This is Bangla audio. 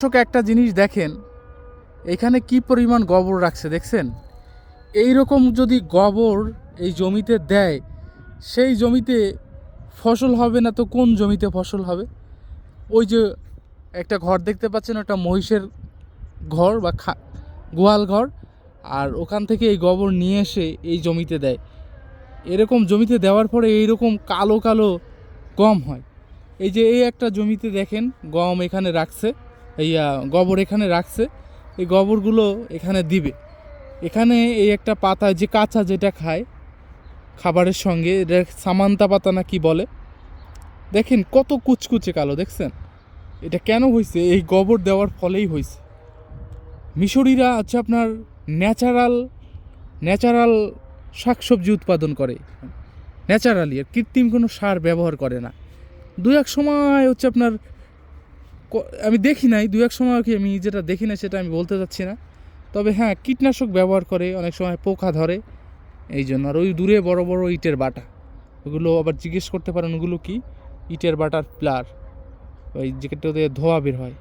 দর্শক একটা জিনিস দেখেন, এখানে কি পরিমাণ গোবর রাখছে দেখছেন? এই রকম যদি গোবর এই জমিতে দেয়, সেই জমিতে ফসল হবে না তো কোন জমিতে ফসল হবে? ওই যে একটা ঘর দেখতে পাচ্ছেন, ওটা মহিষের ঘর বা খা, গোয়াল ঘর, আর ওখান থেকে এই গোবর নিয়ে এসে এই জমিতে দেয়। এরকম জমিতে দেওয়ার পরে এইরকম কালো কালো গম হয়। এই যে এই একটা জমিতে দেখেন, গম এখানে রাখছে। আহ, গোবর এখানে রাখছে। এই গোবরগুলো এখানে দিবে। এখানে এই একটা পাতা যে কাঁচা যেটা খায় খাবারের সঙ্গে এটা সামান্তা পাতা না কি বলে? দেখেন কত কুচকুচে কালো দেখছেন? এটা কেন হয়েছে এই গোবর দেওয়ার ফলেই হয়েছে মিশরিরা হচ্ছে আপনার ন্যাচারাল ন্যাচারাল শাকসবজি উৎপাদন করে। ন্যাচারালি আর কৃত্রিম কোনো সার ব্যবহার করে না। দু এক সময় হচ্ছে আপনার আমি দেখি নাই, দু এক সময় কি আমি যেটা দেখি না সেটা আমি বলতে চাচ্ছি না। তবে হ্যাঁ কীটনাশক ব্যবহার করে অনেক সময় পোকা ধরে, এই জন্য। আর ওই দূরে বড় বড় ইটের বাটা, ওগুলো আবার জিজ্ঞেস করতে পারেন ওগুলো কি? ইটের বাটার প্লার, ওই যেটাতে ধোয়া বের হয়।